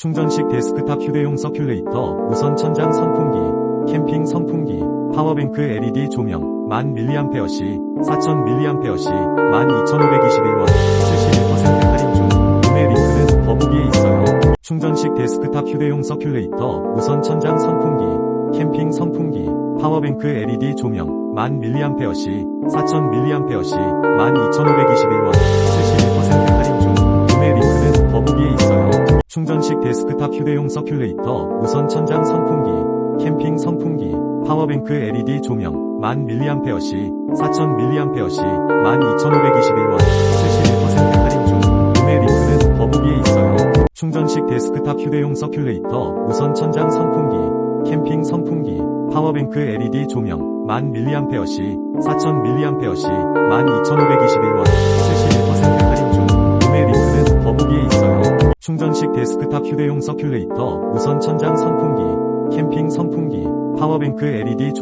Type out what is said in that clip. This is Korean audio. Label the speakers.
Speaker 1: 충전식 데스크탑 휴대용 서큘레이터, 무선 천장 선풍기, 캠핑 선풍기, 파워뱅크 LED 조명, 1000mAh, 4000mAh, 12521원, 71% 할인 중, 구매 링크는 더보기에 있어요. 충전식 데스크탑 휴대용 서큘레이터, 무선 천장 선풍기, 캠핑 선풍기, 파워뱅크 LED 조명, 1000mAh, 4000mAh, 12521원, 탑 휴대용 서큘레이터, 무선 천장 선풍기, 캠핑 선풍기, 파워뱅크 LED 조명, 1000mAh, 4000mAh, 12521원, 71% 할인 중, 구매 링크는 더보기에 있어요. 충전식 데스크탑 휴대용 서큘레이터, 무선 천장 선풍기, 캠핑 선풍기, 파워뱅크 LED 조명, 1000mAh, 4000mAh, 12521원, 충전식 데스크탑 휴대용 서큘레이터, 무선 천장 선풍기, 캠핑 선풍기, 파워뱅크 LED 조명,